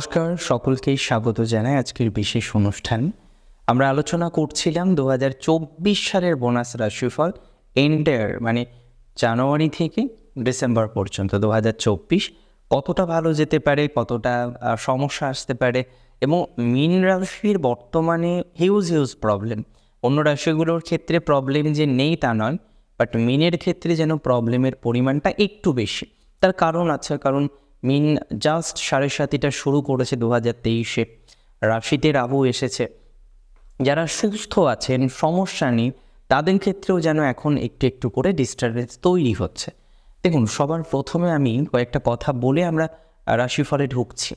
নমস্কার, সকলকেই স্বাগত জানাই আজকের বিশেষ অনুষ্ঠান। আমরা আলোচনা করছিলাম দু হাজার চব্বিশ সালের বোনাস রাশিফল এন্টায়ার মানে জানুয়ারি থেকে ডিসেম্বর পর্যন্ত দু হাজার চব্বিশ। কতটা ভালো যেতে পারে, কতটা সমস্যা আসতে পারে এবং মিন রাশির বর্তমানে হিউজ হিউজ প্রবলেম অন্য রাশিগুলোর ক্ষেত্রে প্রবলেম যে নেই তা নয় বাট মিনের ক্ষেত্রে যেন প্রবলেমের পরিমাণটা একটু বেশি। তার কারণ আছে, কারণ মিন জাস্ট সাড়ে সাতিটা শুরু করেছে দু হাজার তেইশে। রাশিতে রাহু এসেছে। যারা সুস্থ আছেন, সমস্যা নেই, তাদের ক্ষেত্রেও যেন এখন একটু একটু করে ডিস্টারবেন্স তৈরি হচ্ছে। দেখুন, সবার প্রথমে আমি কয়েকটা কথা বলে আমরা রাশিফলে ঢুকছি।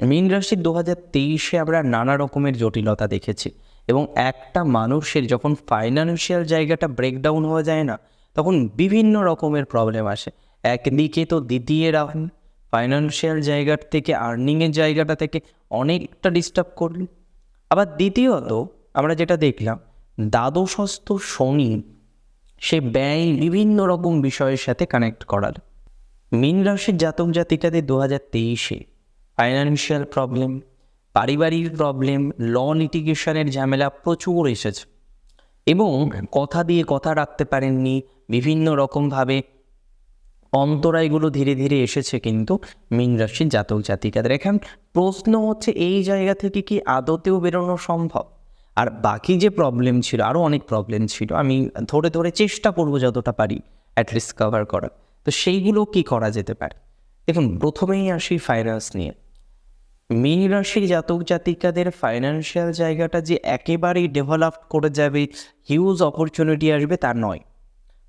মীন রাশির দু হাজার তেইশে আমরা নানা রকমের জটিলতা দেখেছি এবং একটা মানুষের যখন ফাইন্যান্সিয়াল জায়গাটা ব্রেকডাউন হয়ে যায় না, তখন বিভিন্ন রকমের প্রবলেম আসে। একদিকে তো দ্বিতীয় রাখুন ফাইন্যান্সিয়াল জায়গার থেকে আর্নিংয়ের জায়গাটা থেকে অনেকটা ডিস্টার্ব করল। আবার দ্বিতীয়ত, আমরা যেটা দেখলাম, দ্বাদশস্থ শনি সে ব্যয় বিভিন্ন রকম বিষয়ের সাথে কানেক্ট করার মীন রাশির জাতক জাতিকাদের দু হাজার তেইশে ফাইন্যান্সিয়াল প্রবলেম পারিবারিক প্রবলেম ল লিটিগেশনের ঝামেলা প্রচুর এসেছে। এবং কথা দিয়ে কথা রাখতে পারেননি, বিভিন্ন রকমভাবে অন্তরায়গুলো ধীরে ধীরে এসেছে কিন্তু মীন রাশির জাতক জাতিকাদের। এখন প্রশ্ন হচ্ছে, এই জায়গা থেকে কি আদতেও বেরোনো সম্ভব? আর বাকি যে প্রবলেম ছিল আরও অনেক প্রবলেম ছিল, আমি ধরে ধরে চেষ্টা করব যতটা পারি অ্যাটলিস্ট কভার করার। তো সেইগুলো কি করা যেতে পারে? দেখুন, প্রথমেই আসি ফাইন্যান্স নিয়ে। মীন রাশির জাতক জাতিকাদের ফাইন্যান্সিয়াল জায়গাটা যে একেবারেই ডেভেলপ করে যাবে হিউজ অপরচুনিটি আসবে তা নয়।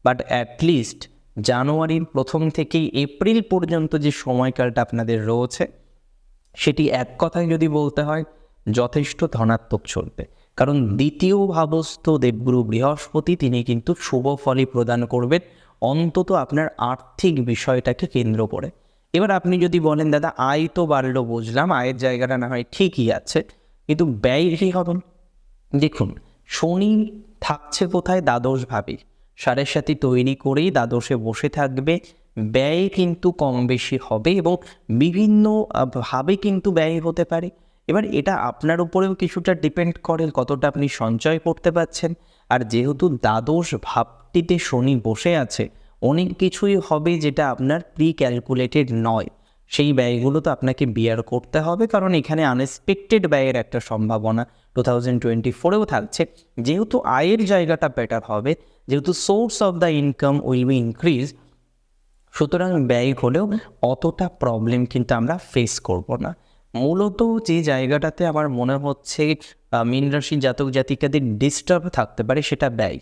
বাট অ্যাটলিস্ট জানুয়ারির প্রথম থেকেই এপ্রিল পর্যন্ত যে সময়কালটা আপনাদের রয়েছে, সেটি এক কথায় যদি বলতে হয়, যথেষ্ট ধনাত্মক চলবে। কারণ দ্বিতীয় ভাবস্থ দেবগুরু বৃহস্পতি, তিনি কিন্তু শুভ ফলই প্রদান করবেন। অন্তত আপনার আর্থিক বিষয়টাকে কেন্দ্র করে। এবার আপনি যদি বলেন, দাদা, আয় তো বাড়লো, বুঝলাম, আয়ের জায়গাটা না হয় ঠিকই আছে, কিন্তু ব্যয় কী হবে? দেখুন, শনি থাকছে কোথায়, দ্বাদশ ভাবে। সাড়ে সাথে তৈরি করেই দ্বাদশে বসে থাকবে। ব্যয় কিন্তু কম বেশি হবে এবং বিভিন্ন আহ, ভাবে কিন্তু ব্যয় হতে পারে। এবার এটা আপনার উপরেও কিছুটা ডিপেন্ড করে কতটা আপনি সঞ্চয় করতে পারছেন। আর যেহেতু দ্বাদশ ভাবটিতে শনি বসে আছে অনেক কিছুই হবে যেটা আপনার প্রি ক্যালকুলেটেড নয়। সেই ব্যয়গুলো তো আপনাকে বিয়ার করতে হবে, কারণ এখানে আনএক্সপেক্টেড ব্যয়ের একটা সম্ভাবনা টু থাউজেন্ড টোয়েন্টি ফোরেও থাকছে। যেহেতু আয়ের জায়গাটা বেটার হবে, যেহেতু source of the income will be increase সুতরাং ব্যয় হলেও অতটা প্রবলেম কিন্তু আমরা ফেস করব না। মূলত যে জায়গাটাতে আমার মনে হচ্ছে মীন রাশি জাতক জাতিকাদের ডিস্টার্ব থাকতে পারে সেটা ব্যয়।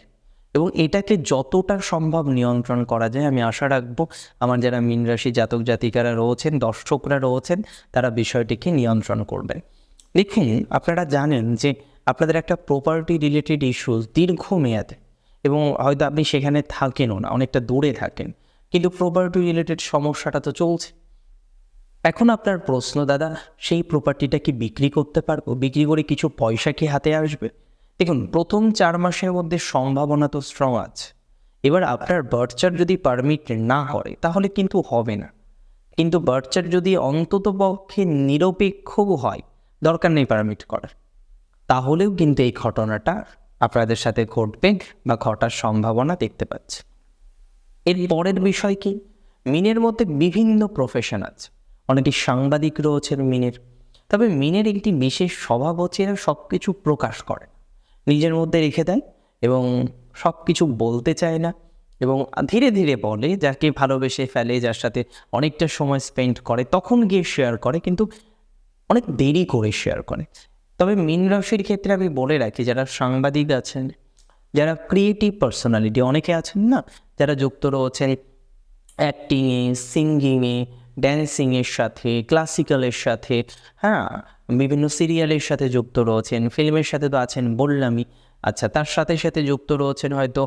এবং এটাকে যতটা সম্ভব নিয়ন্ত্রণ করা যায়, আমি আশা রাখব আমার যারা মীন রাশি জাতক জাতিকারা রয়েছেন, দর্শকরা রয়েছেন, তারা বিষয়টিকে নিয়ন্ত্রণ করবেন দেখুন, আপনারা জানেন যে আপনাদের একটা প্রপার্টি রিলেটেড ইস্যুস দীর্ঘমেয়াদে এবং হয়তো আপনি সেখানে থাকেনও না, অনেকটা দূরে থাকেন, কিন্তু প্রপার্টি রিলেটেড সমস্যাটা তো চলছে। এখন আপনার প্রশ্ন, দাদা, সেই প্রপার্টিটা কি বিক্রি করতে পারব? বিক্রি করে কিছু পয়সা কি হাতে আসবে? দেখুন, প্রথম চার মাসের মধ্যে সম্ভাবনা তো স্ট্রং আছে। এবার আপনার বার্চার যদি পারমিট না করে তাহলে কিন্তু হবে না। কিন্তু বার্চার যদি অন্তত পক্ষে নিরপেক্ষও হয়, দরকার নেই পারমিট করার। তাহলেও কিন্তু এই ঘটনাটা আপনাদের সাথে ঘটবে বা ঘটার সম্ভাবনা দেখতে পাচ্ছি। এর পরের বিষয় কি? মিনের মধ্যে বিভিন্ন প্রফেশন আছে। অনেকে সাংবাদিক রয়েছেন মিনের। তবে মিনের একটি বিশেষ স্বভাব হচ্ছে সব কিছু প্রকাশ করে। নিজের মধ্যে রেখে দেয় এবং সব কিছু বলতে চায় না এবং ধীরে ধীরে বলে, যাকে ভালোবেসে ফেলে, যার সাথে অনেকটা সময় স্পেন্ড করে, তখন গিয়ে শেয়ার করে, কিন্তু অনেক দেরি করে শেয়ার করে। তবে মিন রাশির ক্ষেত্রে আমি বলে রাখি, যারা সাংবাদিক আছেন, যারা ক্রিয়েটিভ পার্সোনালিটি অনেকে আছেন না, যারা যুক্ত রয়েছেন অ্যাক্টিংয়ে সিঙ্গিংয়ে ড্যান্সিংয়ের সাথে ক্লাসিক্যালের সাথে হ্যাঁ বিভিন্ন সিরিয়ালের সাথে যুক্ত রয়েছেন, ফিল্মের সাথে তো আছেন বললামই। আচ্ছা তার সাথে সাথে যুক্ত রয়েছেন হয়তো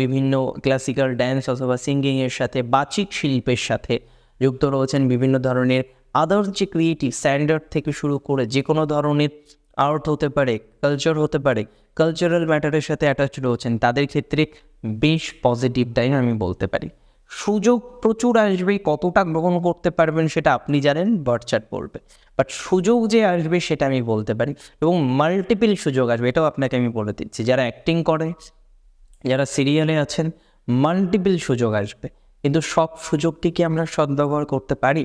বিভিন্ন ক্লাসিক্যাল ড্যান্স অথবা সিঙ্গিংয়ের সাথে, বাচিক শিল্পের সাথে যুক্ত রয়েছেন বিভিন্ন ধরনের আদার্স যে ক্রিয়েটিভ স্ট্যান্ডার্ড থেকে শুরু করে যে কোনো ধরনের আর্ট হতে পারে কালচার হতে পারে কালচারাল ম্যাটারের সাথে অ্যাটাচ রয়েছেন। তাদের ক্ষেত্রে বেশ পজিটিভ টাইম আমি বলতে পারি। সুযোগ প্রচুর আসবে, কতটা গ্রহণ করতে পারবেন সেটা আপনি জানেন বার্চার্ট বলবে বাট সুযোগ যে আসবে সেটা আমি বলতে পারি এবং মাল্টিপল সুযোগ আসবে, এটাও আপনাকে আমি বলে দিচ্ছি। যারা অ্যাক্টিং করে, যারা সিরিয়ালে আছেন মাল্টিপল সুযোগ আসবে। কিন্তু সব সুযোগকে কি আমরা সদ্ব্যবহার করতে পারি?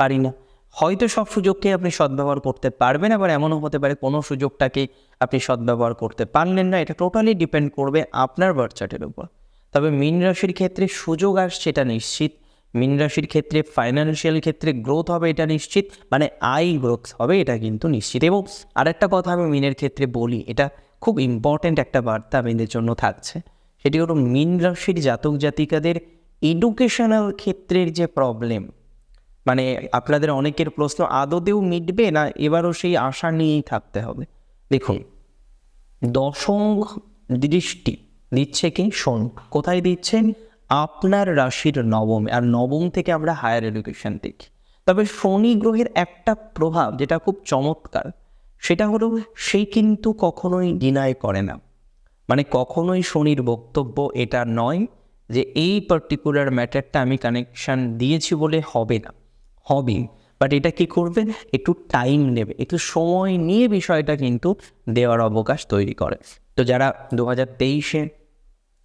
পারি না। হয়তো সব সুযোগকে আপনি সদ্ব্যবহার করতে পারবেন, আবার এমনও হতে পারে কোনো সুযোগটাকে আপনি সদ্ব্যবহার করতে পারলেন না। এটা টোটালি ডিপেন্ড করবে আপনার বার্চার্টের উপর। তবে মীন রাশির ক্ষেত্রে সুযোগ আসছে, এটা নিশ্চিত। মীন রাশির ক্ষেত্রে ফাইন্যান্সিয়াল ক্ষেত্রে গ্রোথ হবে, এটা নিশ্চিত। মানে আই গ্রোথ হবে, এটা কিন্তু নিশ্চিত। এবং আরেকটা কথা আমি মিনের ক্ষেত্রে বলি, এটা খুব ইম্পর্ট্যান্ট একটা বার্তা মিনের জন্য থাকছে। সেটি হলো মীন রাশির জাতক জাতিকাদের এডুকেশনাল ক্ষেত্রের যে প্রবলেম মানে আপনাদের অনেকের প্রশ্ন, আদতেও মিটবে না? এবারও সেই আশা নিয়েই থাকতে হবে। দেখুন, দশম দৃষ্টি দিচ্ছে কি? শোন, কোথায় দিচ্ছেন আপনার রাশির নবম, আর নবম থেকে আমরা হায়ার এডুকেশন দেখি। তবে শনি গ্রহের একটা প্রভাব যেটা খুব চমৎকার, সেটা হলো সে কিন্তু কখনোই ডিনাই করে না। মানে কখনোই শনির বক্তব্য এটা নয় যে এই পার্টিকুলার ম্যাটারটা আমি কানেকশান দিয়েছি বলে হবে না। হবে বাট এটা কি করবে? একটু টাইম নেবে, একটু সময় নিয়ে বিষয়টা কিন্তু দেওয়ার অবকাশ তৈরি করে। তো যারা দু হাজার তেইশে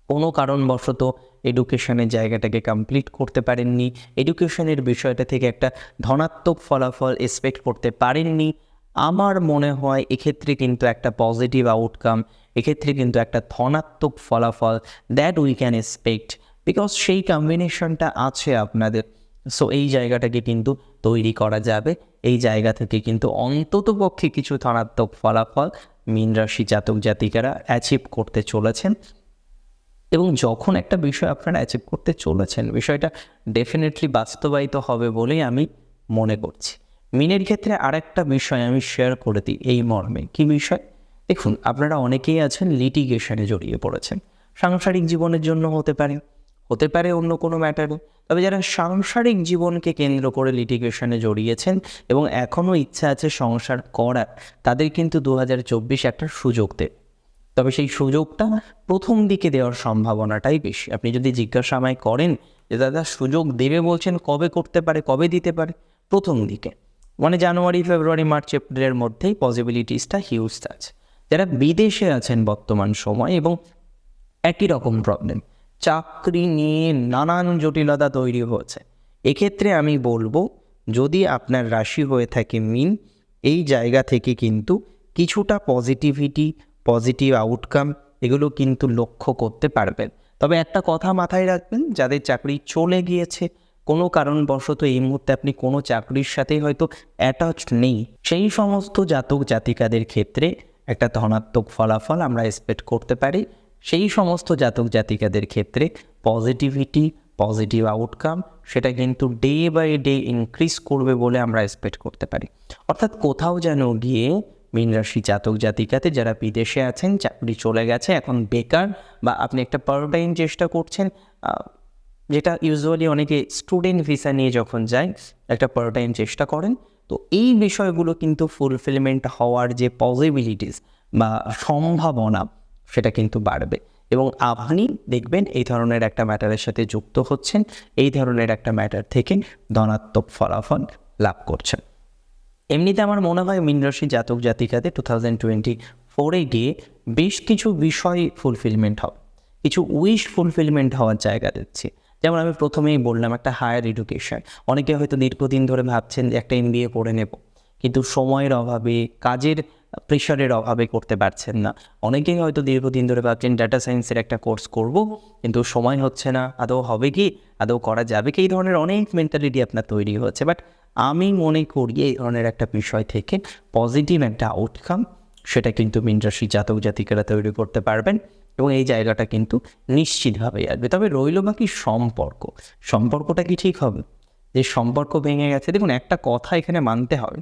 কোনো কারণবশত এডুকেশনের জায়গাটাকে কমপ্লিট করতে পারেননি। এডুকেশনের বিষয়টা থেকে একটা ধনাত্মক ফলাফল এক্সপেক্ট করতে পারেননি। আমার মনে হয় এক্ষেত্রে কিন্তু একটা পজিটিভ আউটকাম এক্ষেত্রে কিন্তু একটা ধনাত্মক ফলাফল that we can expect because সেই কম্বিনেশনটা আছে আপনাদের। সো এই জায়গাটাকে কিন্তু তৈরি করা যাবে। এই জায়গা থেকে কিন্তু অন্তত পক্ষে কিছু ধনাত্মক ফলাফল মীন রাশি জাতক জাতিকারা অ্যাচিভ করতে চলেছেন। এবং যখন একটা বিষয় আপনারা অ্যাচিভ করতে চলেছেন, বিষয়টা ডেফিনেটলি বাস্তবায়িত হবে বলেই আমি মনে করছি। মিনের ক্ষেত্রে আরেকটা বিষয় আমি শেয়ার করে দিই এই মর্মে। কি বিষয়? দেখুন, আপনারা অনেকেই আছেন লিটিগেশনে জড়িয়ে পড়েছেন। সাংসারিক জীবনের জন্য হতে পারে হতে পারে অন্য কোনো ম্যাটারে তবে যারা সাংসারিক জীবনকে কেন্দ্র করে লিটিগেশনে জড়িয়েছেন এবং এখনও ইচ্ছা আছে সংসার করার, তাদের কিন্তু দু হাজার চব্বিশ একটা সুযোগ দেবে তবে সেই সুযোগটা প্রথম দিকে দেওয়ার সম্ভাবনাটাই বেশি। আপনি যদি জিজ্ঞাসা আমায় করেন যে, দাদা, সুযোগ দেবে বলছেন, কবে করতে পারে, কবে দিতে পারে? প্রথম দিকে। মানে জানুয়ারি, ফেব্রুয়ারি, মার্চ, এপ্রিলের মধ্যেই পসিবিলিটিসটা হিউজ আছে। যারা বিদেশে আছেন বর্তমান সময় এবং একই রকম প্রবলেম চাকরি নিয়ে নানান জটিলতা তৈরি হয়েছে এক্ষেত্রে আমি বলব, যদি আপনার রাশি হয়ে থাকে মিন, এই জায়গা থেকে কিন্তু কিছুটা পজিটিভিটি পজিটিভ আউটকাম এগুলো কিন্তু লক্ষ্য করতে পারবেন। তবে একটা কথা মাথায় রাখবেন, যাদের চাকরি চলে গিয়েছে, কোনো কারণবশত এই মুহূর্তে আপনি কোনো চাকরির সাথে হয়তো অ্যাটাচড নেই। সেই সমস্ত জাতক জাতিকাদের ক্ষেত্রে একটা ধনাত্মক ফলাফল আমরা এক্সপেক্ট করতে পারি। সেই সমস্ত জাতক জাতিকাদের ক্ষেত্রে পজিটিভিটি পজিটিভ আউটকাম সেটা কিন্তু ডে বাই ডে ইনক্রিজ করবে বলে আমরা এক্সপেক্ট করতে পারি। অর্থাৎ কোথাও যেন গিয়ে মীন রাশি জাতক জাতিকাতে যারা বিদেশে আছেন, চাকরি চলে গেছে, এখন বেকার বা আপনি একটা পার টাইম চেষ্টা করছেন যেটা ইউজুয়ালি অনেকে স্টুডেন্ট ভিসা নিয়ে যখন যায়, একটা পার টাইম চেষ্টা করেন। তো এই বিষয়গুলো কিন্তু ফুলফিলমেন্ট হওয়ার যে পসিবিলিটিস বা সম্ভাবনা, সেটা কিন্তু বাড়বে। এবং আপনি দেখবেন এই ধরনের একটা ম্যাটারের সাথে যুক্ত হচ্ছেন, এই ধরনের একটা ম্যাটার থেকে ধনাত্মক ফলাফল লাভ করছেন। এমনিতে আমার মনে হয় মীন রাশি জাতক জাতিকাতে টু থাউজেন্ড টোয়েন্টি ফোরে গিয়ে বেশ কিছু বিষয় ফুলফিলমেন্ট হবে। কিছু উইশ ফুলফিলমেন্ট হওয়ার জায়গা দিচ্ছে। যেমন আমি প্রথমেই বললাম একটা হায়ার এডুকেশন অনেকে হয়তো দীর্ঘদিন ধরে ভাবছেন যে একটা এমবিএ করে নেব। কিন্তু সময়ের অভাবে, কাজের প্রেশারের অভাবে করতে পারছেন না। অনেকেই হয়তো দীর্ঘদিন ধরে ভাবছেন ডাটা সায়েন্সের একটা কোর্স করব, কিন্তু সময় হচ্ছে না। আদৌ হবে কি? আদৌ করা যাবে কি? এই ধরনের অনেক মেন্টালিটি আপনার তৈরি হচ্ছে বাট আমি মনে করি এই ধরনের একটা বিষয় থেকে পজিটিভ একটা আউটকাম সেটা কিন্তু মিনরাশি জাতক জাতিকারা তৈরি করতে পারবেন এবং এই জায়গাটা কিন্তু নিশ্চিতভাবে আসবে। তবে রইল বাকি সম্পর্ক। সম্পর্কটা কি ঠিক হবে? যে সম্পর্ক ভেঙে গেছে। দেখুন, একটা কথা এখানে মানতে হবে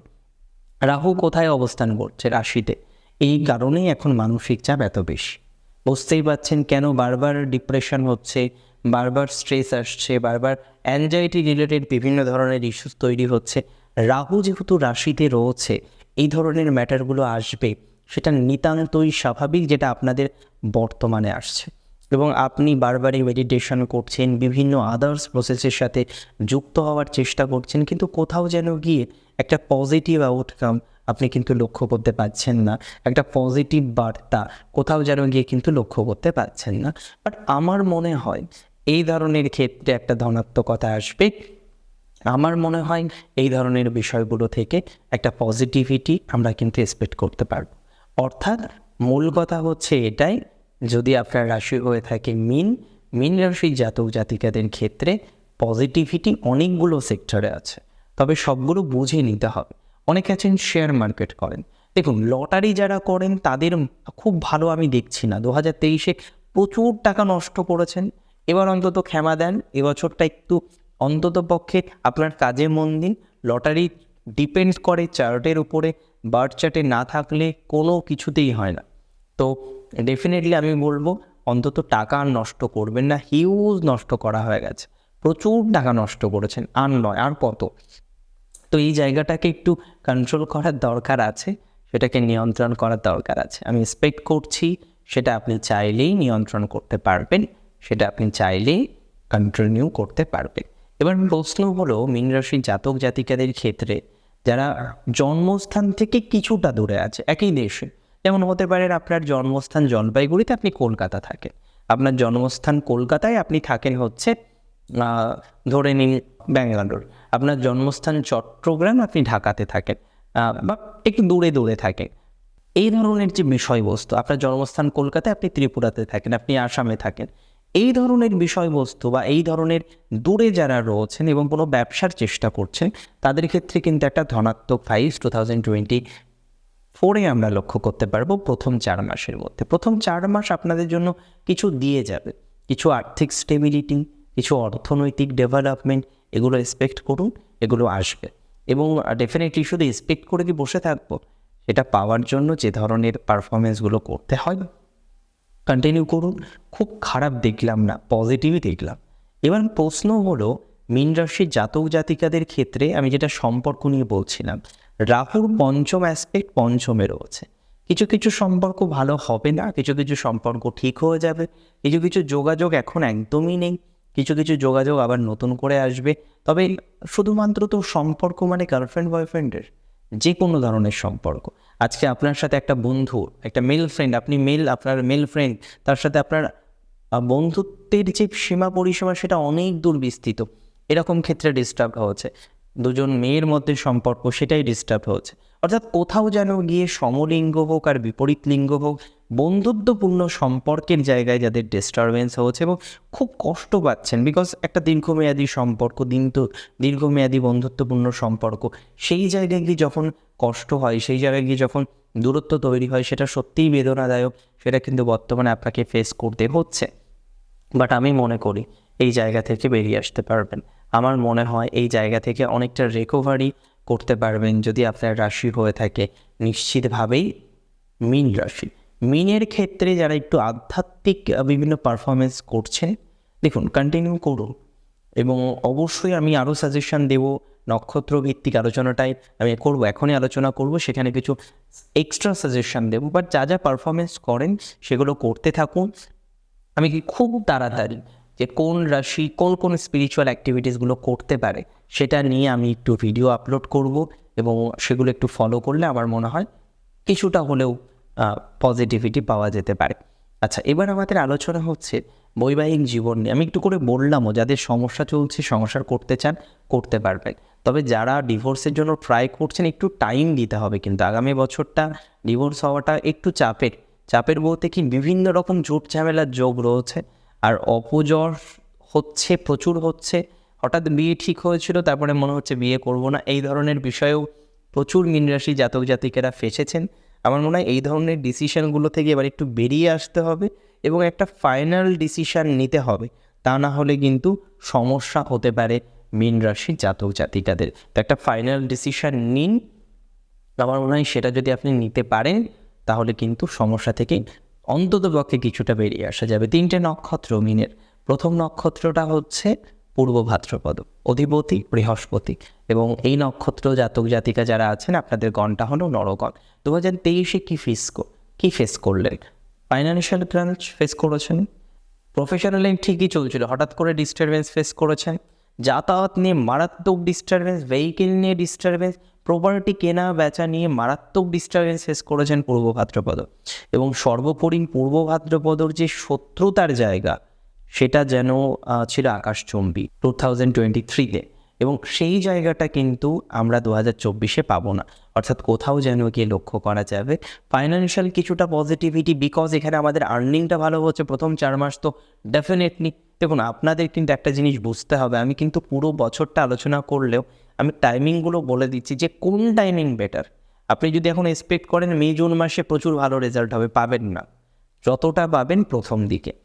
রাহু কোথায় অবস্থান করছে রাশিতে? এই কারণেই এখন মানসিক চাপ এত বেশি। বুঝতেই পাচ্ছেন কেন বারবার ডিপ্রেশন হচ্ছে বারবার স্ট্রেস আসছে, বারবার অ্যাংজাইটি রিলেটেড বিভিন্ন ধরনের ইস্যুস তৈরি হচ্ছে। রাহু যেহেতু রাশিতে রয়েছে, এই ধরনের ম্যাটারগুলো আসবে, সেটা নিতান্তই স্বাভাবিক যেটা আপনাদের বর্তমানে আসছে। এবং আপনি বারবারই মেডিটেশন করছেন, বিভিন্ন আদার্স প্রসেসের সাথে যুক্ত হওয়ার চেষ্টা করছেন, কিন্তু কোথাও যেন গিয়ে একটা পজিটিভ আউটকাম আপনি কিন্তু লক্ষ্য করতে পারছেন না। একটা পজিটিভ বার্তা কোথাও যেন গিয়ে কিন্তু লক্ষ্য করতে পারছেন না। বাট আমার মনে হয় এই ধরনের ক্ষেত্রে একটা ধনাত্মকতা আসবে। আমার মনে হয় এই ধরনের বিষয়গুলো থেকে একটা পজিটিভিটি আমরা কিন্তু এক্সপেক্ট করতে পারব। অর্থাৎ মূল কথা হচ্ছে এটাই, যদি আপনার রাশি হয়ে থাকে মিন মিন রাশির জাতক জাতিকাদের ক্ষেত্রে পজিটিভিটি অনেকগুলো সেক্টরে আছে। তবে সবগুলো বুঝে নিতে হবে। অনেকে আছেন শেয়ার মার্কেট করেন। দেখুন লটারি যারা করেন, তাদের খুব ভালো আমি দেখছি না। দু হাজার তেইশে প্রচুর টাকা নষ্ট করেছেন। এবার অন্তত ক্ষমা দেন, এবছরটা একটু অন্তত পক্ষে আপনার কাজে মন দিন। লটারি ডিপেন্ড করে চার্টের উপরে বার্থ চার্টে না থাকলে কোনো কিছুতেই হয় না। তো ডেফিনেটলি আমি বলব, অন্তত টাকা আর নষ্ট করবেন না, হিউজ নষ্ট করা হয়ে গেছে। প্রচুর টাকা নষ্ট করেছেন, আর নয়, আর কত? তো এই জায়গাটাকে একটু কন্ট্রোল করার দরকার আছে, সেটাকে নিয়ন্ত্রণ করার দরকার আছে। আমি এক্সপেক্ট করছি, সেটা আপনি চাইলেই নিয়ন্ত্রণ করতে পারবেন। সেটা আপনি চাইলেই কন্টিনিউ করতে পারবেন। এবার প্রশ্ন হলো, মীন রাশির জাতক জাতিকাদের ক্ষেত্রে যারা জন্মস্থান থেকে কিছুটা দূরে আছে, একই দেশে, যেমন হতে পারে আপনার জন্মস্থান জলপাইগুড়িতে আপনি কলকাতা থাকেন। আপনার জন্মস্থান কলকাতায় আপনি থাকেন হচ্ছে ধরে নিন ব্যাঙ্গালোর। আপনার জন্মস্থান চট্টগ্রাম আপনি ঢাকাতে থাকেন বা একটু দূরে দূরে থাকেন। এই ধরনের যে বিষয়বস্তু, আপনার জন্মস্থান কলকাতায় আপনি ত্রিপুরাতে থাকেন, আপনি আসামে থাকেন। এই ধরনের বিষয়বস্তু বা এই ধরনের দূরে যারা রয়েছেন এবং কোনো ব্যবসার চেষ্টা করছেন, তাদের ক্ষেত্রে কিন্তু একটা ধনাত্মক ফাইভ টু থাউজেন্ড টোয়েন্টি ফোরে আমরা লক্ষ্য করতে পারব প্রথম চার মাসের মধ্যে। প্রথম চার মাস আপনাদের জন্য কিছু দিয়ে যাবে। কিছু আর্থিক স্টেবিলিটি কিছু অর্থনৈতিক ডেভেলপমেন্ট এগুলো এক্সপেক্ট করুন, এগুলো আসবে। এবং ডেফিনেটলি শুধু এক্সপেক্ট করে কি বসে থাকব? সেটা পাওয়ার জন্য যে ধরনের পারফরমেন্সগুলো করতে হয় কন্টিনিউ করুন। খুব খারাপ দেখলাম না পজিটিভই দেখলাম। এবার প্রশ্ন হলো, মীন রাশির জাতক জাতিকাদের ক্ষেত্রে আমি যেটা সম্পর্ক নিয়ে বলছিলাম, রাহুর পঞ্চম অ্যাসপেক্ট পঞ্চমে রয়েছে। কিছু কিছু সম্পর্ক ভালো হবে না, কিছু কিছু সম্পর্ক ঠিক হয়ে যাবে, কিছু কিছু যোগাযোগ এখন একদমই নেই, কিছু কিছু যোগাযোগ আবার নতুন করে আসবে, তবে শুধুমাত্র তো সম্পর্ক মানে গার্লফ্রেন্ড বয়ফ্রেন্ডের যে কোনো ধরনের সম্পর্ক। আজকে আপনার সাথে একটা বন্ধু, একটা মেল ফ্রেন্ড আপনি মেল আপনার মেল ফ্রেন্ড তার সাথে আপনার বন্ধুত্বের যে সীমা পরিসীমা সেটা অনেক দূর বিস্তৃত। এরকম ক্ষেত্রে ডিস্টার্ব হচ্ছে। দুজন মেয়ের মধ্যে সম্পর্ক সেটাই ডিস্টার্ব হচ্ছে। অর্থাৎ কোথাও যেন গিয়ে সমলিঙ্গ হোক আর বিপরীত লিঙ্গ হোক বন্ধুত্বপূর্ণ সম্পর্কের জায়গায় যাদের ডিস্টারবেন্স হচ্ছে এবং খুব কষ্ট পাচ্ছেন বিকজ একটা দীর্ঘমেয়াদী সম্পর্ক, দিন তো দীর্ঘমেয়াদী বন্ধুত্বপূর্ণ সম্পর্ক, সেই জায়গায় গিয়ে যখন কষ্ট হয়, সেই জায়গায় গিয়ে যখন দূরত্ব তৈরি হয়, সেটা সত্যিই বেদনাদায়ক, সেটা কিন্তু বর্তমানে আপনাকে ফেস করতে হচ্ছে। বাট আমি মনে করি এই জায়গা থেকে বেরিয়ে আসতে পারবেন। আমার মনে হয় এই জায়গা থেকে অনেকটা রিকভারি করতে পারবেন যদি আপনার রাশি হয়ে থাকে। নিশ্চিতভাবেই মিন রাশি। মিনের ক্ষেত্রে যারা একটু আধ্যাত্মিক বিভিন্ন পারফরমেন্স করছেন দেখুন কন্টিনিউ করুন। এবং অবশ্যই আমি আরও সাজেশন দেবো নক্ষত্র ভিত্তিক আলোচনাটাই আমি করব, এখনই আলোচনা করব, সেখানে কিছু এক্সট্রা সাজেশন দেবো। বাট যা যা পারফরমেন্স করেন, সেগুলো করতে থাকুন। আমি কি খুব তাড়াতাড়ি যে কোন রাশি, কোন কোন স্পিরিচুয়াল অ্যাক্টিভিটিসগুলো করতে পারে, সেটা নিয়ে আমি একটু ভিডিও আপলোড করব এবং সেগুলো একটু ফলো করলে আমার মনে হয় কিছুটা হলেও পজিটিভিটি পাওয়া যেতে পারে। আচ্ছা এবার আমাদের আলোচনা হচ্ছে বৈবাহিক জীবন নিয়ে। আমি একটু করে বললামও, যাদের সমস্যা চলছে, সংসার করতে চান, করতে পারবেন। তবে যারা ডিভোর্সের জন্য ট্রাই করছেন, একটু টাইম দিতে হবে কিন্তু। আগামী বছরটা ডিভোর্স হওয়াটা একটু চাপের। চাপের বলতে কি, বিভিন্ন রকম জোট ঝামেলার যোগ রয়েছে। আর অপজর হচ্ছে, প্রচুর হচ্ছে। হঠাৎ বিয়ে ঠিক হয়েছিল, তারপরে মনে হচ্ছে বিয়ে করব না। এই ধরনের বিষয়েও প্রচুর মিনরাশি জাতক জাতিকেরা ফেসেছেন। আমার মনে হয় এই ধরনের ডিসিশানগুলো থেকে এবার একটু বেরিয়ে আসতে হবে এবং একটা ফাইনাল ডিসিশান নিতে হবে। তা না হলে কিন্তু সমস্যা হতে পারে মীন রাশি জাতক জাতিকাদের। তো একটা ফাইনাল ডিসিশান নিন। আমার মনে হয় সেটা যদি আপনি নিতে পারেন, তাহলে কিন্তু সমস্যা থেকে অন্তত পক্ষে কিছুটা বেরিয়ে আসা যাবে। তিনটে নক্ষত্র মিনের। প্রথম নক্ষত্রটা হচ্ছে পূর্ব ভাদ্রপদ অধিপতি, বৃহস্পতি এবং এই নক্ষত্র জাতক জাতিকা যারা আছেন, আপনাদের গণটা হলো নরগণ। দু হাজার তেইশে কী ফেস কী ফেস করলেন? ফাইন্যান্সিয়াল ক্রাঞ্চ ফেস করেছেন? প্রফেশনাল ঠিকই চলছিল, হঠাৎ করে ডিস্টারবেন্স ফেস করেছেন? যাতায়াত নিয়ে মারাত্মক ডিস্টারবেন্স ভেহিকেল নিয়ে ডিস্টারবেন্স প্রপার্টি কেনা বেচা নিয়ে মারাত্মক ডিস্টারবেন্স ফেস করেছেন পূর্ব ভাদ্রপদ এবং সর্বোপরি পূর্ব ভাদ্রপদর যে শত্রুতার জায়গা সেটা যেন ছিল আকাশচুম্বী টু থাউজেন্ড টোয়েন্টি থ্রিতে। এবং সেই জায়গাটা কিন্তু আমরা দু হাজার চব্বিশে পাবো না। অর্থাৎ কোথাও যেন গিয়ে লক্ষ্য করা যাবে। ফাইন্যান্সিয়াল কিছুটা পজিটিভিটি বিকজ এখানে আমাদের আর্নিংটা ভালো হচ্ছে। প্রথম চার মাস তো ডেফিনেটলি দেখুন, আপনাদের কিন্তু একটা জিনিস বুঝতে হবে। আমি কিন্তু পুরো বছরটা আলোচনা করলেও আমি টাইমিংগুলো বলে দিচ্ছি যে কোন টাইমিং বেটার আপনি যদি এখন এক্সপেক্ট করেন, মে, জুন মাসে প্রচুর ভালো রেজাল্ট হবে, পাবেন না। যতটা পাবেন প্রথম দিকে।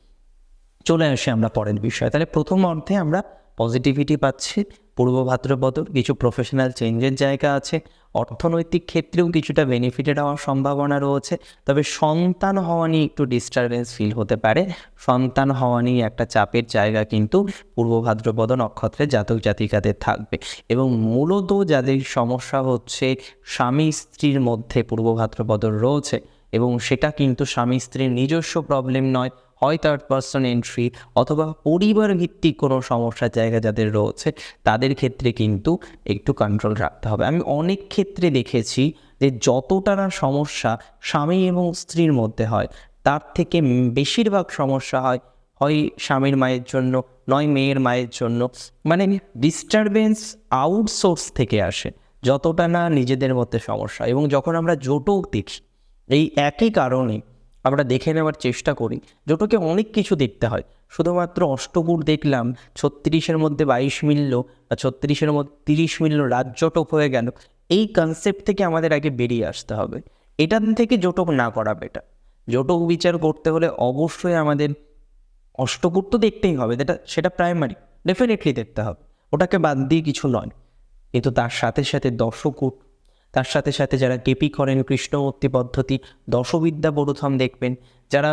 চলে আসি আমরা পরের বিষয়ে। তাহলে প্রথম অর্থে আমরা পজিটিভিটি পাচ্ছি পূর্ব ভাদ্রপদর কিছু প্রফেশনাল চেঞ্জের জায়গা আছে, অর্থনৈতিক ক্ষেত্রেও কিছুটা বেনিফিটেড হওয়ার সম্ভাবনা রয়েছে, তবে সন্তান হওয়া নিয়ে একটু ডিস্টারবেন্স ফিল হতে পারে। সন্তান হওয়া নিয়ে একটা চাপের জায়গা কিন্তু পূর্ব ভাদ্রপদ নক্ষত্রে জাতক জাতিকাদের থাকবে। এবং মূলত যাদের সমস্যা হচ্ছে, স্বামী স্ত্রীর মধ্যে পূর্ব ভাদ্রপদর রয়েছে এবং সেটা কিন্তু স্বামী স্ত্রীর নিজস্ব প্রবলেম নয় হয় থার্ড পার্সন এন্ট্রি অথবা পরিবার ভিত্তিক কোনো সমস্যার জায়গা যাদের রয়েছে, তাদের ক্ষেত্রে কিন্তু একটু কন্ট্রোল রাখতে হবে। আমি অনেক ক্ষেত্রে দেখেছি যে যতটা না সমস্যা স্বামী এবং স্ত্রীর মধ্যে হয়, তার থেকে বেশিরভাগ সমস্যা হয় হয় স্বামীর মায়ের জন্য, নয় মেয়ের মায়ের জন্য। মানে ডিস্টারবেন্স আউটসোর্স থেকে আসে, যতটা না নিজেদের মধ্যে সমস্যা এবং যখন আমরা জোটক দেখি, এই একই কারণে আমরা দেখে নেওয়ার চেষ্টা করি। জোটকে অনেক কিছু দেখতে হয়। শুধুমাত্র অষ্টগুর দেখলাম, ছত্রিশের মধ্যে বাইশ মিলল বা ছত্রিশের মধ্যে তিরিশ মিলল রাজ্যটক হয়ে গেল। এই কনসেপ্ট থেকে আমাদের আগে বেরিয়ে আসতে হবে। এটার থেকে জোটক না করা বেটা জোটক বিচার করতে হলে অবশ্যই আমাদের অষ্টকূট তো দেখতেই হবে, যেটা, সেটা প্রাইমারি ডেফিনেটলি দেখতে হবে। ওটাকে বাদ দিয়ে কিছু নয়। কিন্তু তার সাথে সাথে দশকূট তার সাথে সাথে যারা কেপি করেন কৃষ্ণমূর্তি পদ্ধতি, দশবিদ্যা প্রথম দেখবেন। যারা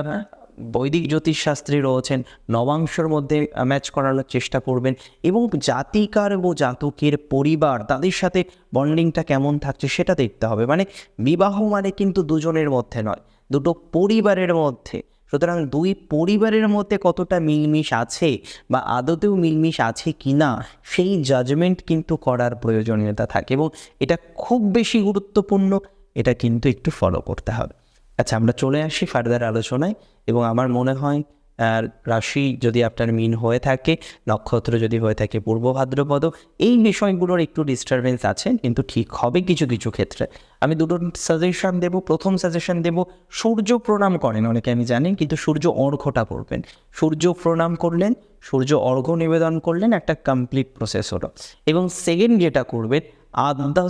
বৈদিক জ্যোতিষশাস্ত্রী রয়েছেন, নবাংশের মধ্যে ম্যাচ করানোর চেষ্টা করবেন এবং জাতিকার ও জাতকের পরিবার, তাদের সাথে বন্ডিংটা কেমন থাকছে সেটা দেখতে হবে। মানে বিবাহ মানে কিন্তু দুজনের মধ্যে নয়, দুটো পরিবারের মধ্যে। সুতরাং দুই পরিবারের মধ্যে কতটা মিলমিশ আছে বা আদতেও মিলমিশ আছে কি না সেই জাজমেন্ট কিন্তু করার প্রয়োজনীয়তা থাকে এবং এটা খুব বেশি গুরুত্বপূর্ণ, এটা কিন্তু একটু ফলো করতে হবে। আচ্ছা আমরা চলে আসি ফার্দার আলোচনায় এবং আমার মনে হয় আর রাশি যদি আপনার মিন হয়ে থাকে, নক্ষত্র যদি হয়ে থাকে পূর্ব ভাদ্রপদ, এই বিষয়গুলোর একটু ডিস্টারবেন্স আছে, কিন্তু ঠিক হবে কিছু কিছু ক্ষেত্রে। আমি দুটো সাজেশন দেব, প্রথম সাজেশন দেব, সূর্য প্রণাম করেন, অনেকে আমি জানি, কিন্তু সূর্য অর্ঘ্যটা করবেন সূর্য প্রণাম করলেন, সূর্য অর্ঘ্য নিবেদন করলেন, একটা কমপ্লিট প্রসেস হলো। এবং সেকেন্ড যেটা করবেন আদ্যা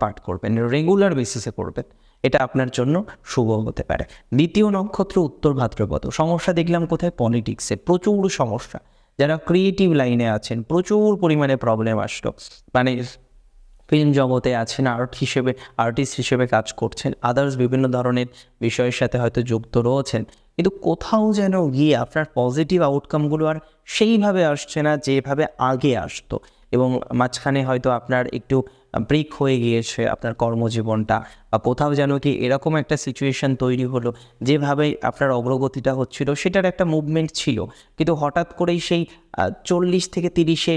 পাঠ করবেন রেগুলার বেসিসে করবেন এটা আপনার জন্য শুভ হতে পারে। দ্বিতীয় নক্ষত্র উত্তর ভাদ্রপদ। সমস্যা দেখলাম কোথায়? পলিটিক্সে প্রচুর সমস্যা। যারা ক্রিয়েটিভ লাইনে আছেন, প্রচুর পরিমাণে প্রবলেম আসলো। মানে ফিল্ম জগতে আছেন আর্ট হিসেবে আর্টিস্ট হিসেবে কাজ করছেন। আদার্স বিভিন্ন ধরনের বিষয়ের সাথে হয়তো যুক্ত রয়েছেন। কিন্তু কোথাও যেন গিয়ে আপনার পজিটিভ আউটকামগুলো আর সেইভাবে আসছে না যেভাবে আগে আসতো। এবং মাঝখানে হয়তো আপনার একটু ব্রেক হয়ে গিয়েছে আপনার কর্মজীবনটা। বা কোথাও যেন কি এরকম একটা সিচুয়েশন তৈরি হলো, যেভাবে আপনার অগ্রগতিটা হচ্ছিল, সেটার একটা মুভমেন্ট ছিল। কিন্তু হঠাৎ করেই সেই চল্লিশ থেকে তিরিশে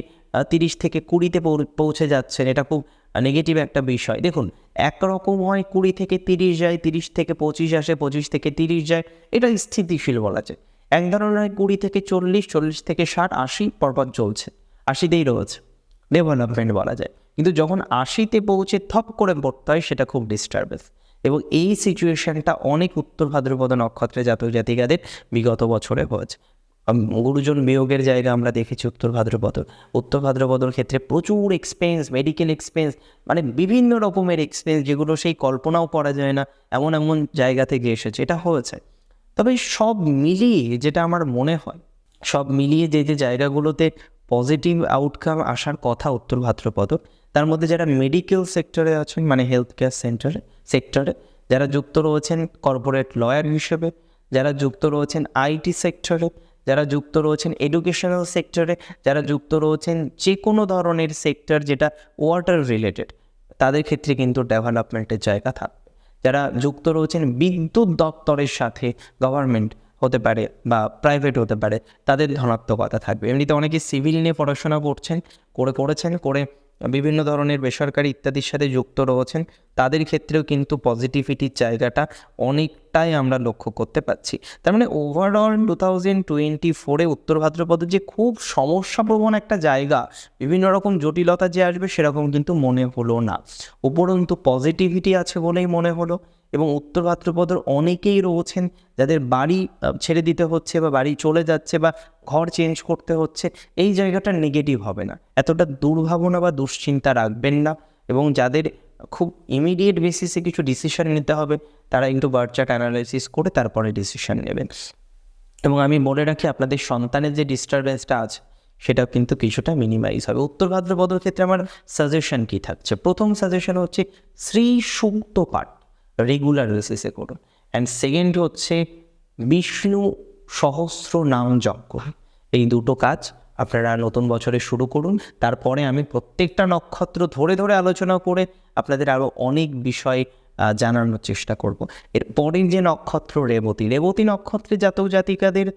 তিরিশ থেকে কুড়িতে পৌঁছে যাচ্ছেন, এটা খুব নেগেটিভ একটা বিষয়। দেখুন, একরকম হয় কুড়ি থেকে তিরিশ যায়, তিরিশ থেকে পঁচিশ আসে, পঁচিশ থেকে তিরিশ যায়, এটা স্থিতিশীল বলা যায়। এক ধরনের হয় কুড়ি থেকে চল্লিশ চল্লিশ থেকে ষাট, আশি পরপর চলছে, আশিতেই রয়েছে। ডেভেলপমেন্ট বলা যায়। কিন্তু যখন আশিতে পৌঁছে থপ করে পড়তে হয়, সেটা খুব ডিস্টার্বেন্স এবং এই সিচুয়েশনটা অনেক উত্তর ভাদ্রপদ নক্ষত্রে জাতক জাতিকাদের বিগত বছরে হয়েছে। গুরুজন বিয়োগের জায়গা আমরা দেখেছি উত্তর ভাদ্রপদ। উত্তর ভাদ্রপদর ক্ষেত্রে প্রচুর এক্সপেন্স মেডিকেল এক্সপেন্স মানে বিভিন্ন রকমের এক্সপেন্স যেগুলো সেই কল্পনাও করা যায় না, এমন এমন জায়গা থেকে এসেছে। এটা হয়েছে। তবে সব মিলিয়ে যেটা আমার মনে হয়, সব মিলিয়ে যে যে জায়গাগুলোতে পজিটিভ আউটকাম আসার কথা উত্তর ভাদ্রপদ তার মধ্যে যারা মেডিকেল সেক্টরে আছেন মানে হেলথ কেয়ার সেন্টারে সেক্টরে যারা যুক্ত রয়েছেন কর্পোরেট লয়ার হিসেবে, যারা যুক্ত রয়েছেন আইটি সেক্টরে যারা যুক্ত রয়েছেন এডুকেশনাল সেক্টরে যারা যুক্ত রয়েছেন যে কোনো ধরনের সেক্টর যেটা ওয়াটার রিলেটেড তাদের ক্ষেত্রে কিন্তু ডেভেলপমেন্টের জায়গা থাকবে। যারা যুক্ত রয়েছেন বিদ্যুৎ দপ্তরের সাথে গভর্নমেন্ট হতে পারে বা প্রাইভেট হতে পারে, তাদের ধনাত্মকতা থাকবে। এমনিতে অনেকে সিভিল নিয়ে পড়াশোনা করছেন, করে করেছেন, করে বিভিন্ন ধরনের বেসরকারি ইত্যাদির সাথে যুক্ত রয়েছেন, তাদের ক্ষেত্রেও কিন্তু পজিটিভিটির জায়গাটা অনেকটাই আমরা লক্ষ্য করতে পারছি। তার মানে ওভারঅল টু থাউজেন্ড টোয়েন্টি ফোরে উত্তর ভাদ্রপদের যে খুব সমস্যাপ্রবণ একটা জায়গা, বিভিন্ন রকম জটিলতা যে আসবে সেরকম কিন্তু মনে হলো না। উপরন্তু পজিটিভিটি আছে বলেই মনে হলো। এবং উত্তর ভাদ্রপদের অনেকেই রয়েছেন যাদের বাড়ি ছেড়ে দিতে হচ্ছে বা বাড়ি চলে যাচ্ছে বা ঘর চেঞ্জ করতে হচ্ছে, এই জায়গাটা নেগেটিভ হবে না। এতটা দুর্ভাবনা বা দুশ্চিন্তা রাখবেন না এবং যাদের খুব ইমিডিয়েট বেসিসে কিছু ডিসিশন নিতে হবে, তারা কিন্তু বার্থ চার্ট অ্যানালাইসিস করে তারপরে ডিসিশন নেবেন। এবং আমি বলে রাখি, আপনাদের সন্তানের যে ডিস্টারবেন্সটা আছে সেটা কিন্তু কিছুটা মিনিমাইজ হবে। উত্তর ভাদ্রপদর ক্ষেত্রে আমার সাজেশন কি থাকছে? প্রথম সাজেশন হচ্ছে শ্রী সুক্ত পাঠ। রেগুলার বেসিসে করুন। অ্যান্ড সেকেন্ড হচ্ছে বিষ্ণু সহস্র নাম করুন। এই দুটো কাজ আপনারা নতুন বছরে শুরু করুন। তারপরে আমি প্রত্যেকটা নক্ষত্র ধরে ধরে আলোচনা করে আপনাদের আরও অনেক বিষয় জানানোর চেষ্টা করব। এর পরের যে নক্ষত্র, রেবতী। রেবতী নক্ষত্রে জাতক জাতিকাদের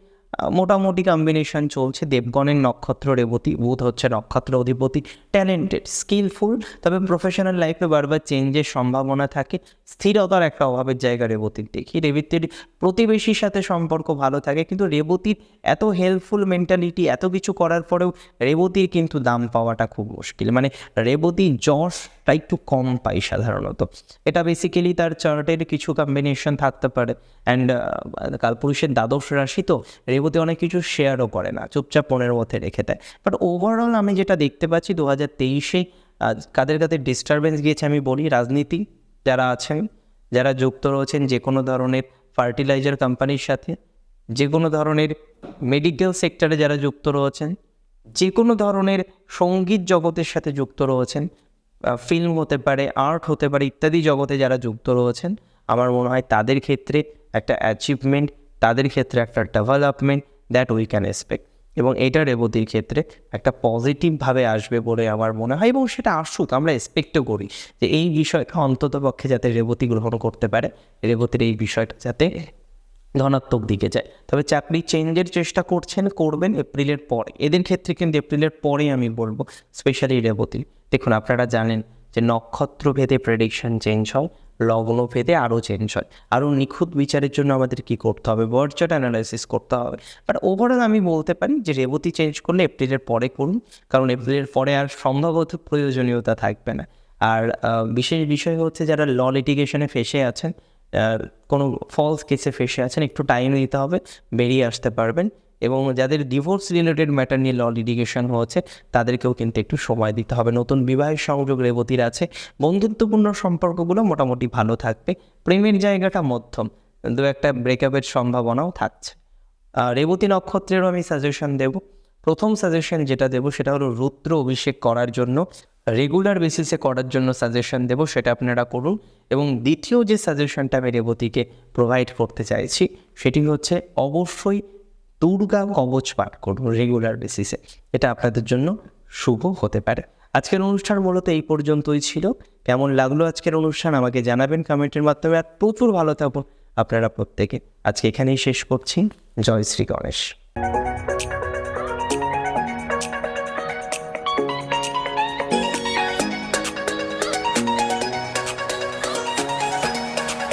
মোটামুটি কম্বিনেশন চলছে। দেবগণের নক্ষত্র রেবতী, বুধ হচ্ছে নক্ষত্র অধিপতি ট্যালেন্টেড স্কিলফুল তবে প্রফেশনাল লাইফে বারবার চেঞ্জের সম্ভাবনা থাকে। স্থিরতার একটা অভাবের জায়গা রেবতীর দেখি। রেবতীর প্রতিবেশীর সাথে সম্পর্ক ভালো থাকে, কিন্তু রেবতীর এত হেল্পফুল মেন্টালিটি এত কিছু করার পরেও রেবতীর কিন্তু দাম পাওয়াটা খুব মুশকিল। মানে রেবতী যশটা একটু কম পাই সাধারণত। এটা বেসিক্যালি তার চার্টের কিছু কম্বিনেশন থাকতে পারে। অ্যান্ড কালপুরুষের দ্বাদশ রাশি তো, রেবতী অনেক কিছু শেয়ারও করে না, চুপচাপ মনের মধ্যে রেখে দেয়। বাট ওভারঅল আমি যেটা দেখতে পাচ্ছি দু হাজার তেইশে কাদের কাদের ডিস্টারবেন্স গিয়েছে আমি বলি, রাজনীতি যারা আছেন, যারা যুক্ত রয়েছেন যে কোনো ধরনের ফার্টিলাইজার কোম্পানির সাথে যে কোনো ধরনের মেডিকেল সেক্টরে যারা যুক্ত রয়েছেন যে কোনো ধরনের সংগীত জগতের সাথে যুক্ত রয়েছেন ফিল্ম হতে পারে আর্ট হতে পারে, ইত্যাদি জগতে যারা যুক্ত রয়েছেন, আমার মনে হয় তাদের ক্ষেত্রে একটা অ্যাচিভমেন্ট তাদের ক্ষেত্রে একটা development that we can expect এবং এটা রেবতীর ক্ষেত্রে একটা পজিটিভভাবে আসবে বলে আমার মনে হয় এবং সেটা আসুক, আমরা এক্সপেক্টও করি যে এই বিষয়টা অন্তত পক্ষে যাতে রেবতী গ্রহণ করতে পারে, রেবতীর এই বিষয়টা যাতে ধনাত্মক দিকে যায়। তবে চাকরি চেঞ্জের চেষ্টা করছেন, করবেন এপ্রিলের পরে। এদের ক্ষেত্রে কিন্তু এপ্রিলের পরে আমি বলব স্পেশালি রেবতী দেখুন, আপনারা জানেন যে নক্ষত্র ভেদে প্রেডিকশন চেঞ্জ হয় লগ্ন ভেদে আরও চেঞ্জ হয়। আরও নিখুঁত বিচারের জন্য আমাদের কি করতে হবে? বর্জাট অ্যানালাইসিস করতে হবে। বাট ওভারঅল আমি বলতে পারি যে রেবতী চেঞ্জ করলে এপ্রিলের পরে করুন, কারণ এপ্রিলের পরে আর সম্ভবত প্রয়োজনীয়তা থাকবে না। আর বিশেষ বিষয় হচ্ছে যারা ল লিটিগেশনে ফেসে আছেন কোনো ফলস কেসে ফেসে আছেন, একটু টাইম দিতে হবে, বেরিয়ে আসতে পারবেন। এবং যাদের ডিভোর্স রিলেটেড ম্যাটার নিয়ে ল লিটিগেশন হয়েছে, তাদেরকেও কিন্তু একটু সময় দিতে হবে। নতুন বিবাহের সংযোগ রেবতীর আছে। বন্ধুত্বপূর্ণ সম্পর্কগুলো মোটামুটি ভালো থাকবে। প্রেমের জায়গাটা মধ্যম। দু একটা ব্রেকআপের সম্ভাবনাও থাকছে। রেবতী নক্ষত্রেরও আমি সাজেশন দেব। প্রথম সাজেশন যেটা দেব সেটা হলো রুদ্র অভিষেক করার জন্য। রেগুলার বেসিসে করার জন্য সাজেশন দেব, সেটা আপনারা করুন। এবং দ্বিতীয় যে সাজেশনটা আমি রেবতীকে প্রোভাইড করতে চাইছি, সেটি হচ্ছে অবশ্যই দুর্গা কবচ পাঠ করুন রেগুলার বেসিসে এটা আপনাদের জন্য শুভ হতে পারে। আজকের অনুষ্ঠান মূলত এই পর্যন্তই ছিল। কেমন লাগল আজকের অনুষ্ঠান আমাকে জানাবেন কমেন্টের মাধ্যমে। আর প্রচুর ভালো থাকুন আপনারা প্রত্যেকে। আজকে এখানেই শেষ করছি। জয় শ্রী গণেশ।